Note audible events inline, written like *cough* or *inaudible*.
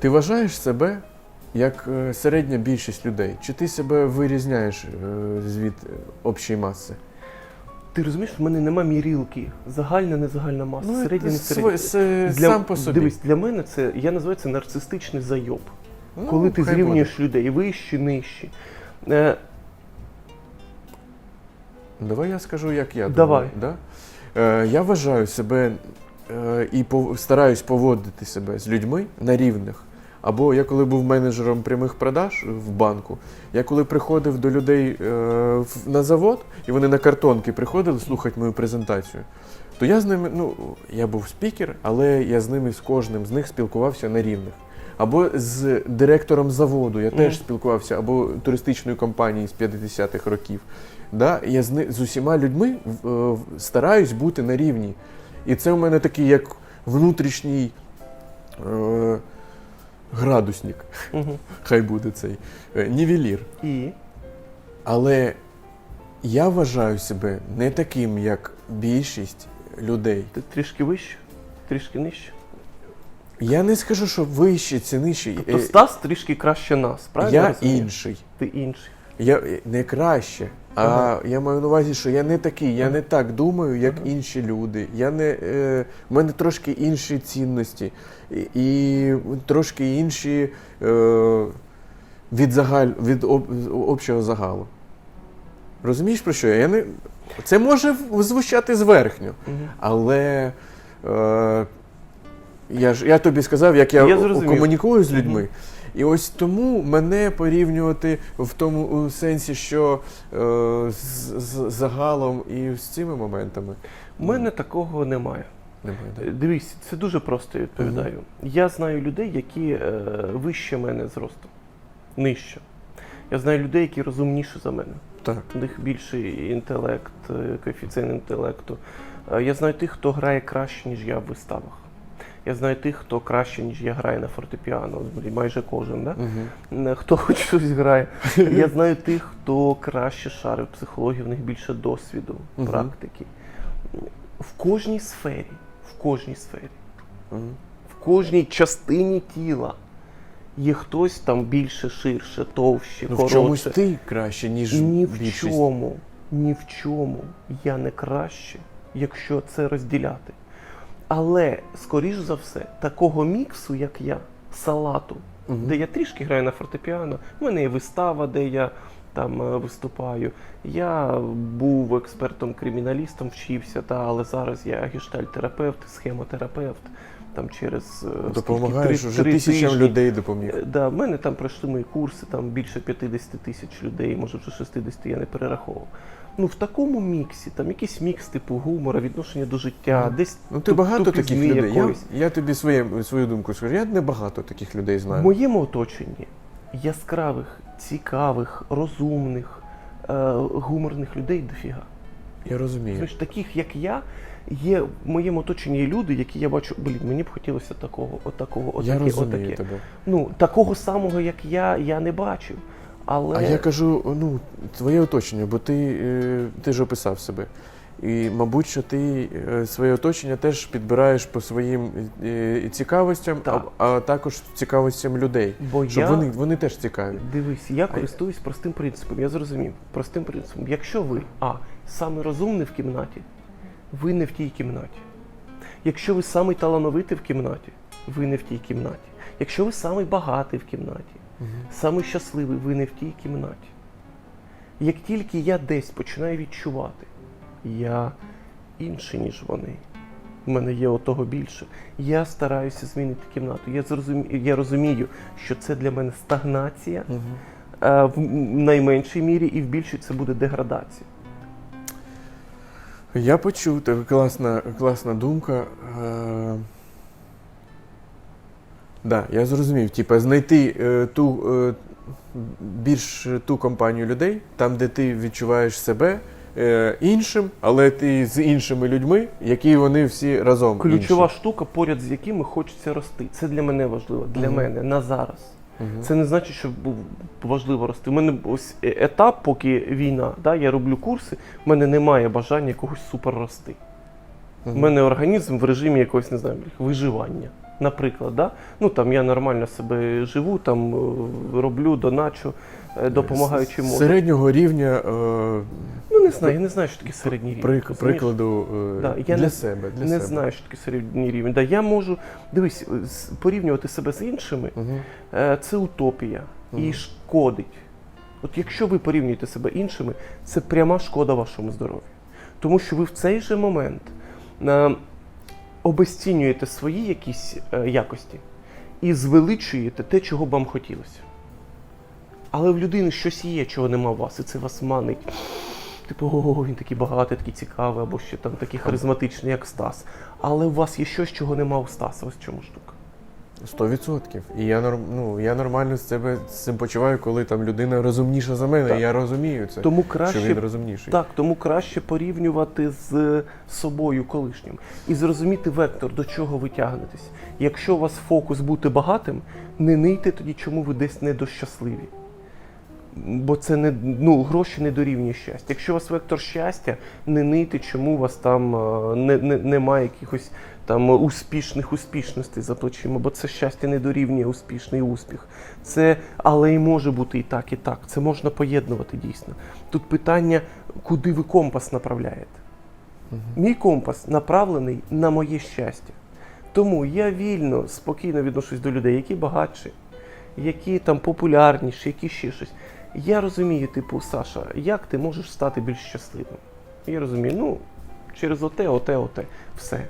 Ти вважаєш себе як е, середня більшість людей? Чи ти себе вирізняєш е, від е, общої маси? Ти розумієш, в мене нема мірілки. Загальна, не загальна маса. середня, не це середня. св- с- сам по собі. Дивись, для мене це я називаю це нарцистичний зайоб. Ну, коли ти зрівнюєш людей вищі, нижчі. Давай я скажу, як я Давай. думаю. Да? Е, я вважаю себе е, і стараюсь поводити себе з людьми на рівних. Або я коли був менеджером прямих продаж в банку, я коли приходив до людей е, на завод, і вони на картонки приходили слухати мою презентацію, то я з ними, ну, я був спікер, але я з ними з кожним з них спілкувався на рівних. Або з директором заводу я теж спілкувався, або туристичної компанії з 50-х років. Да? Я з, з усіма людьми е, стараюсь бути на рівні. І це у мене такий як внутрішній е, градусник, угу. *laughs* хай буде цей е, нівелір. І Але я вважаю себе не таким, як більшість людей. ти трішки вище, трішки нижче. Я не скажу, що вище чи нижче. Тобто Е, Стас трішки краще нас, правильно? я розумію? інший. Ти інший. Я е, не краще, а Ага. я маю на увазі, що я не такий, я Ага. не так думаю, як Ага. інші люди. Я не е, в мене трошки інші цінності і, і трошки інші е, від загаль від об, общого загалу. Розумієш про що? я? Не це може звучати зверхньо, Угу. але е, я ж я тобі сказав, як я, Я комунікую з людьми. Мгм. І ось тому мене порівнювати в тому сенсі, що е, з, з загалом і з цими моментами. У мене такого немає. Немає? Е, це дуже просто я відповідаю. Я знаю людей, які е, вище мене зростом, нижче. Я знаю людей, які розумніші за мене. Так. У них більший інтелект, е, коефіцієнт інтелекту. Е, Я знаю тих, хто грає краще, ніж я в виставах. Я знаю тих, хто краще, ніж я грає на фортепіано, майже кожен, да? Угу. Хто хоч щось грає. Я знаю тих, хто краще шарив психологію, в них більше досвіду, Мгм. практики. В кожній сфері, в кожній сфері, Угу. в кожній частині тіла є хтось там більше, ширше, товще, Ну, в чомусь ти краще, ніж Ні в більшість. чому, ні в чому я не краще, якщо це розділяти. Але, скоріш за все, такого міксу, як я, салату, Мгм. де я трішки граю на фортепіано, в мене є вистава, де я там е, виступаю. Я був експертом-криміналістом, вчився, та, але зараз я гештальтерапевт, схемотерапевт. Там через е, скільки, Допомагаєш три- тисячам тижні. людей допоміг. Е, Да, в мене там пройшли мої курси, там більше 50 тисяч людей, може вже 60 я не перераховував. Ну в такому міксі, там якийсь мікс типу гумора, відношення до життя, Ну, десь Ну ти туп- багато таких людей. Я, я тобі своє, свою думку скажу. Я не багато таких людей знаю. В моєму оточенні яскравих, цікавих, розумних, е, гуморних людей дофіга. Я розумію. Знаєш, таких як я, є в моєму оточенні є люди, які я бачу, блін, мені б хотілося такого, отакого, я отаке, розумію отаке. тебе. Ну, такого самого, як я, я не бачив. Але А я кажу, ну, твоє оточення, бо ти, е, ти ж описав себе. І, мабуть, що ти е, своє оточення теж підбираєш по своїм е, цікавостям, а, Так. а також цікавостям людей. бо Щоб я... вони, вони теж цікаві. Дивись, я А- користуюсь простим принципом. Я зрозумів. Простим принципом. Якщо ви а саме розумний в кімнаті, ви не в тій кімнаті. Якщо ви самий талановитий в кімнаті, ви не в тій кімнаті. Якщо ви самий багатий в кімнаті, самий щасливий, ви не в тій кімнаті. Як тільки я десь починаю відчувати, я інший, ніж вони. У мене є отого більше. Я стараюся змінити кімнату. Я, зрозумію, я розумію, що це для мене стагнація Угу. в найменшій мірі, і в більшій це буде деградація. Я почув, тебе класна, класна думка. Е, да, я зрозумів. Типа, знайти е, ту е, більш ту компанію людей, там, де ти відчуваєш себе е, іншим, але ти з іншими людьми, які вони всі разом. Ключова інші. штука, поряд з якими хочеться рости. Це для мене важливо, для Мгм. мене на зараз. Мгм. Це не значить, що важливо рости. У мене ось е- етап, поки війна, да, я роблю курси, в мене немає бажання якогось супер рости. У мене організм в режимі якогось, не знаю, виживання. Наприклад, да? ну там я нормально себе живу, там е, роблю, доначу, е, допомагаю можу. Середнього рівня е, Ну не знаю, я не знаю, що таке середній рівень. при, прикладу е, Да, я для не- себе. Для не себе. знаю, що таке середній рівень. Да, я можу дивись, порівнювати себе з іншими е, це утопія і шкодить. От якщо ви порівнюєте себе іншими, це пряма шкода вашому здоров'ю. Тому що ви в цей же момент е, обесцінюєте свої якісь е, якості і звеличуєте те, чого б вам хотілося. Але в людини щось є, чого нема в вас, і це вас манить. Типу, о, він такий багатий, такий цікавий, або ще там такий харизматичний, як Стас. Але у вас є щось, чого нема у Стаса. Ось чому штука. Сто відсотків. І я норм, ну, я нормально з себе з цим почуваю, коли там людина розумніша за мене. Так. і Я розумію це. Тому що він розумніший. Так, тому краще порівнювати з собою колишнім і зрозуміти вектор, до чого ви тягнетесь. Якщо у вас фокус бути багатим, не нийте тоді, чому ви десь недощасливі. Бо це не ну, гроші не дорівнює щастя. Якщо у вас вектор щастя, не нийте, чому у вас там е, не, не, немає якихось там успішних успішностей за плечима, бо це щастя не дорівнює успішний успіх. Це, але і може бути і так, і так. Це можна поєднувати дійсно. Тут питання, куди ви компас направляєте. Мій компас направлений на моє щастя. Тому я вільно, спокійно відношусь до людей, які багатші, які там популярніші, які ще щось. Я розумію, типу, Саша, як ти можеш стати більш щасливим? Я розумію, ну, через оте, оте, оте. Все.